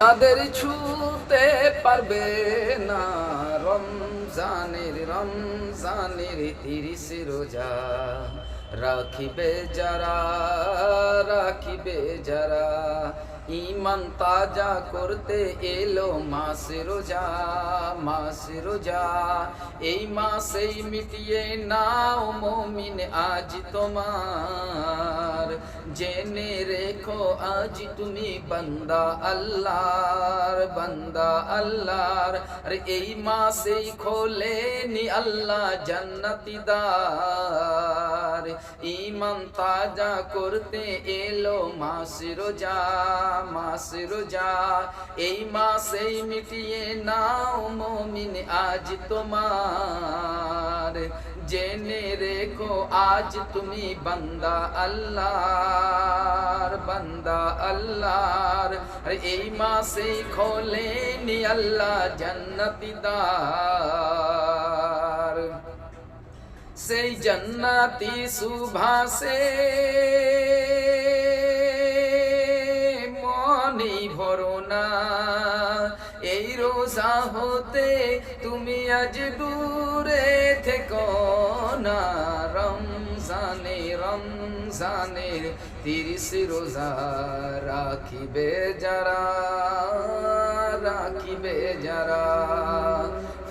তাদের ছুতে পারবে না রমজানের রমজানের তিরিশ রোজা। রাখিবে যারা রাখিবে যারা ইমান তাজা করতে এলো মাস রোজা মাস রোজা। এই মাসেই মিটিয়ে নাও মমিন, আজ তোমার। জেনে রেখো, আজ তুমি বান্দা আল্লাহর বান্দা আল্লাহর। আরে এই মাসেই খোলেনি আল্লাহ জান্নাতি দ্বার ইমান তাজা করতে এলো মাস রোজা মাস রোজা। এই মাসেই মিটিয়ে নাও মমিন আজ তোমার। জেনে রেখো আজ তুমি বান্দা আল্লাহর বান্দা আল্লাহর। আরে এই মাসেই খোলেনি আল্লাহ জান্নাতি দ্বার। সেই জান্নাতি সুভাষে মনে ভরো না। এই রোজা হতে তুমি আজ দূরে থেকো না। রমজানে রমজানে তিরিশ রোজা রাখিবে যারা রাখিবে যারা।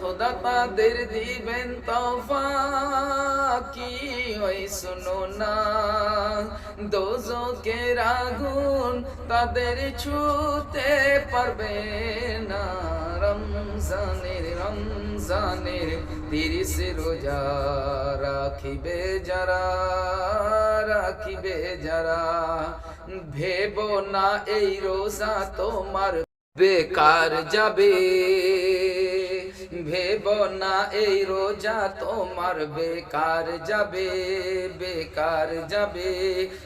খোদা তাদের দিবেন তফা কি ওই শুনো না। দোজকের আগুন তাদের ছুতে পারবে না। রমজানের রমজানের তিরিশ রোজা রাখিবে যারা রাখিবে যারা। ভেব না এই রোজা তোমার বেকার যাবে। ভেব না এই রোজা তোমার বেকার যাবে বেকার যাবে।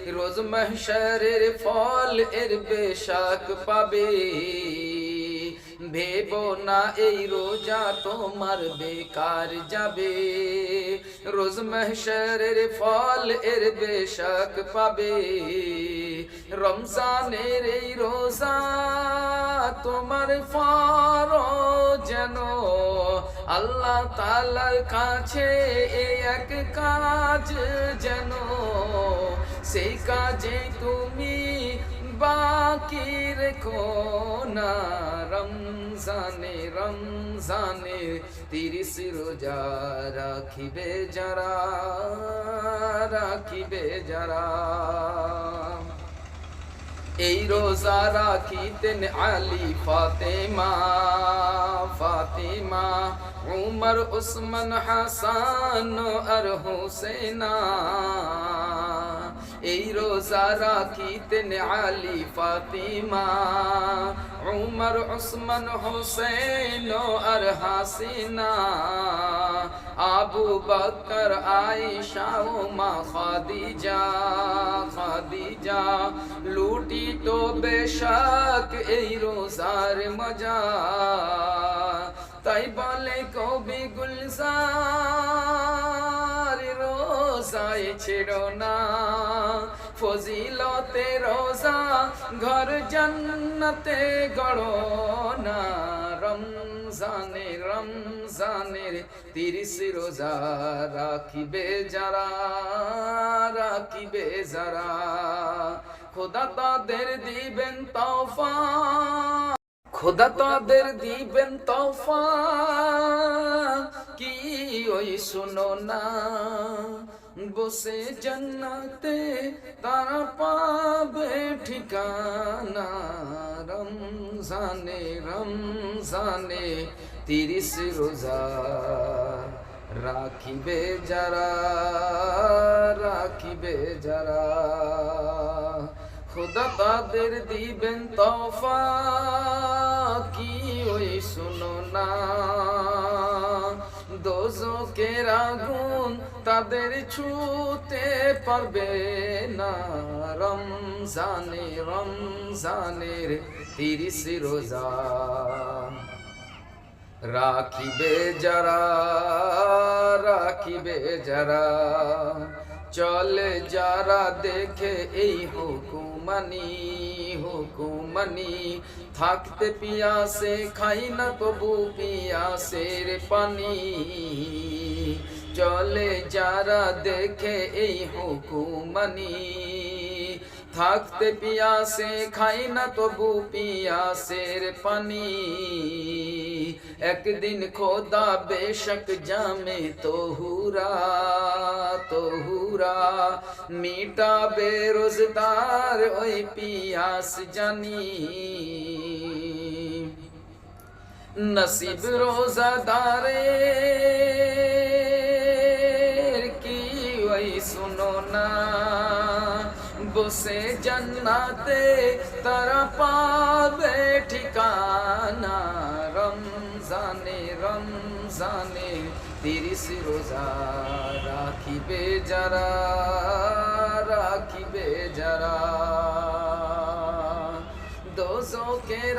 রোজ মহশরের ফল এর বেশাক পাবে। ভেব না এই রোজা তোমার বেকার যাবে, রোজ মহশরের ফল এর বেশাক পাবে। রমজানের এই রোজা তোমার ফর যেন আল্লাহ তালার কাছে এক কাজ যেন, সেই কাজে তুমি বাকি রেখো না। রমজানে রমজানে তিরিশ রোজা রাখিবে যারা রাখিবে যারা। এই রোজা রাখিতেন আলী ফাতেমা ফাতেমা, উমর, উসমান, হাসান আর হুসেনা এই রোজা রাখিতেন আলী ফাতিমা, উমর, উসমান হোসেন আর হাসিনা। আবু বকর, আয়েশা মা খাদিজা খাদিজা। লুটি তো বেশক, এই রোজার মজা। তাই বলে কবি গুলজার, রোজায় ছেড়ো না। ফজিলতে রোজা, ঘর জান্নাতে গড়ো না। রমজানে রমজানের তিরিশ রোজা রাখিবে যারা রাখিবে যারা। খোদা তাদের দিবেন তফা খোদা তাদের দিবেন তফা কি ওই শুনো না বসে জান্নাতে তারা পাবে ঠিকানা রমজানে রমজানে তিরিশ রোজা রাখিবে যারা রাখিবে যারা খোদা তাদের দিবেন তফা কি ওই শুনো না দোজকের আগুন তাদের ছুতে পারবে না রমজানে রমজানের তিরিশ রোজা। রাখিবে যারা রাখিবে যারা, চলে যারা দেখে এই হুকুমানি হুকুমানি। থাকতে পিয়াসে, খাই না তবু পিয়াসের পানি। চলে যারা দেখে এই হুকুমানি, থাকতে পিয়াসে, খাই না তবু পিয়াসের পানি। একদিন খোদা বেশক জামে তোহুরা তোহুরা মিটা বেরোজদার ওই পিয়াস জানি। নসিব রোজাদারে বসে জান্নাতে তারা পাবে ঠিকানা রমজানে রমজানে তিরিশ রোজা রাখিবে যারা রাখিবে যারা দোজকের